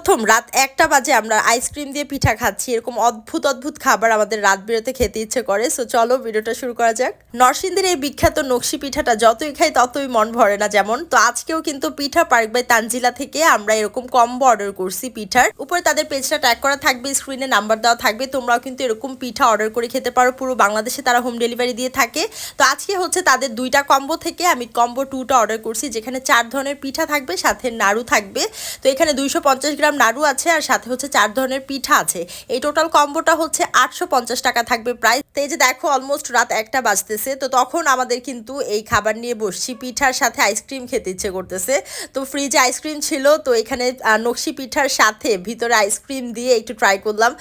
প্রথম রাত একটা বাজে আমরা আইসক্রিম দিয়ে পিঠা খাচ্ছি। এরকম অদ্ভুত অদ্ভুত খাবার আমাদের রাত বেরোতে খেতে ইচ্ছে করে। সো চলো ভিডিওটা শুরু করা যাক। নরসিংদীর এই বিখ্যাত নকশি পিঠাটা যতই খাই, ততই মন ভরে না যেমন। তো আজকেও কিন্তু পিঠা পার্ক বাই তানজিলা থেকে আমরা এরকম কম্বো অর্ডার করছি পিঠার। উপরে তাদের পেজটা ট্যাগ করা থাকবে স্ক্রিনে নাম্বার দেওয়া থাকবে। তোমরাও কিন্তু এরকম পিঠা অর্ডার করে খেতে পারো। পুরো বাংলাদেশে তারা হোম ডেলিভারি দিয়ে থাকে। তো আজকে হচ্ছে তাদের দুইটা কম্বো থেকে আমি কম্বো টুটা অর্ডার করছি, যেখানে চার ধরনের পিঠা থাকবে, সাথে নাড়ু থাকবে। তো এখানে দুইশো পঞ্চাশ গ্রাম নাড়ু আছে আর সাথে হচ্ছে চার ধরনের পিঠা আছে। এই টোটাল কম্বোটা হচ্ছে আটশো পঞ্চাশ টাকা থাকবে প্রাইস তো যে দেখো অলমোস্ট রাত একটা বাজতেছে, তো তখন আমাদের কিন্তু এই খাবার নিয়ে বসছি। পিঠার সাথে আইসক্রিম খেতে ইচ্ছে করতেছে। তো ফ্রিজে আইসক্রিম ছিল, তো এখানে নকশি পিঠার সাথে ভিতরে আইসক্রিম দিয়ে একটু ট্রাই করলাম।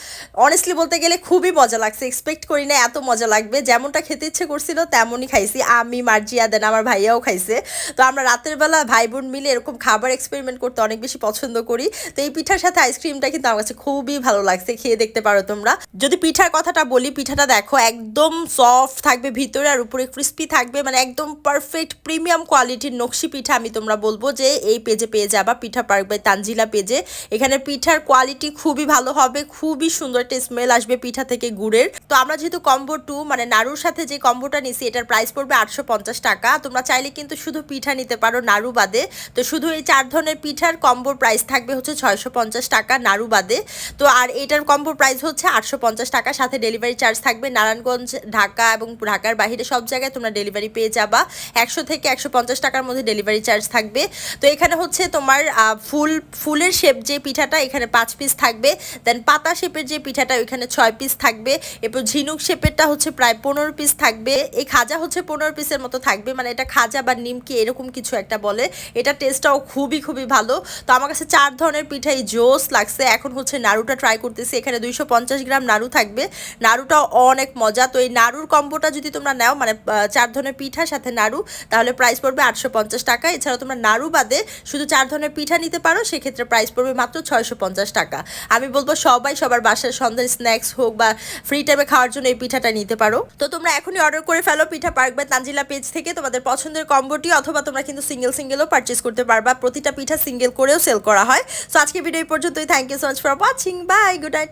অনেস্টলি বলতে গেলে খুবই মজা লাগছে। এক্সপেক্ট করি না, এত মজা লাগবে। যেমনটা খেতে ইচ্ছে করছিল, তেমনই খাইছি। আমি, মার্জিয়া, দেন আমার ভাইয়াও খাইছে। তো আমরা রাতের বেলা ভাই বোন মিলে এরকম খাবার এক্সপেরিমেন্ট করতে অনেক বেশি পছন্দ করি। তো এই পিঠার সাথে আইসক্রিমটা কিন্তু আমার কাছে খুবই ভালো লাগছে, খেয়ে দেখতে পারো তোমরা। যদি পিঠার কথাটা বলি, পিঠাটা দেখো একদম সফট থাকবে, ভিতরে আর উপরে ক্রিস্পি থাকবে মানে একদম পারফেক্ট প্রিমিয়াম কোয়ালিটির নকশি পিঠা আমি তোমরা বলব যে, এই পেজে পেয়ে যাবা, পিঠা পার্ক বাই তানজিলা পেজে এখানে পিঠার কোয়ালিটি খুবই ভালো হবে, খুবই সুন্দর একটা স্মেল আসবে পিঠা থেকে গুড়ের। তো আমরা যেহেতু কম্বো টু মানে নাড়ুর সাথে যে কম্বোটা নিছি, এটার প্রাইস পড়বে আটশো পঞ্চাশ টাকা। তোমরা চাইলে কিন্তু শুধু পিঠা নিতে পারো নাড়ু বাদে। তো শুধু এই চার ধরনের পিঠার কম্বোর প্রাইস থাকবে হচ্ছে ছয়শো পঞ্চাশ টাকা নাড়ু বাদে। তো আর এটার কম্বোর প্রাইস হচ্ছে আটশো পঞ্চাশ টাকা। সাথে ডেলিভারি চার্জ থাকবে নারায়ণগঞ্জ, ঢাকা এবং ঢাকার বাইরে সব জায়গায় তোমরা ডেলিভারি পেয়ে যাবা। একশো থেকে একশো পঞ্চাশ টাকার মধ্যে ডেলিভারি চার্জ থাকবে। তো এখানে হচ্ছে তোমার ফুল, ফুলের শেপ যে পিঠাটা এখানে পাঁচ পিস থাকবে। দেন পাতা শেপের যে পিঠাটা ওইখানে ছয় পিস থাকবে। এরপর ঝিনুক শেপেরটা হচ্ছে প্রায় পনেরো পিস থাকবে। এই খাজা হচ্ছে পনেরো পিসের মতো থাকবে। মানে এটা খাজা বা নিমকি এরকম কিছু একটা বলে। এটা টেস্টটাও খুবই খুবই ভালো। তো আমার কাছে চার ধরনের পিঠাই জোস লাগছে। এখন হচ্ছে নাড়ুটা ট্রাই করতেছি। এখানে দুইশো পঞ্চাশ গ্রাম নাড়ু থাকবে। নাড়ুটাও অনেক মজা। তো এই নাড়ুর কম্বোটা যদি তোমরা নাও মানে চার ধরনের পিঠার সাথে নাড়ু, তাহলে প্রাইস পড়বে আটশো পঞ্চাশ টাকা। এছাড়া তোমরা নাড়ু বাদে শুধু চার ধরনের পিঠা নিতে পারো, সেক্ষেত্রে প্রাইস পড়বে মাত্র ছয়শো পঞ্চাশ টাকা। আমি বলব সবাই সবার বাসার সন্ধ্যার স্ন্যাক্স হোক বা ফ্রি টাইমে খাওয়ার জন্য এই পিঠাটা নিতে পারো। তো তোমরা এখনই অর্ডার করে ফেলো পিঠা পার্ক বা তানজিলা পেজ থেকে। তোমাদের পছন্দের কম্বোটি অথবা তোমরা কিন্তু সিঙ্গেল সিঙ্গেলও পারচেস করতে পারবা। প্রতিটা পিঠা সিঙ্গেল করেও সেল করা হয়। সো আজকে ভিডিও এই পর্যন্তই। Thank you so much for watching bye good night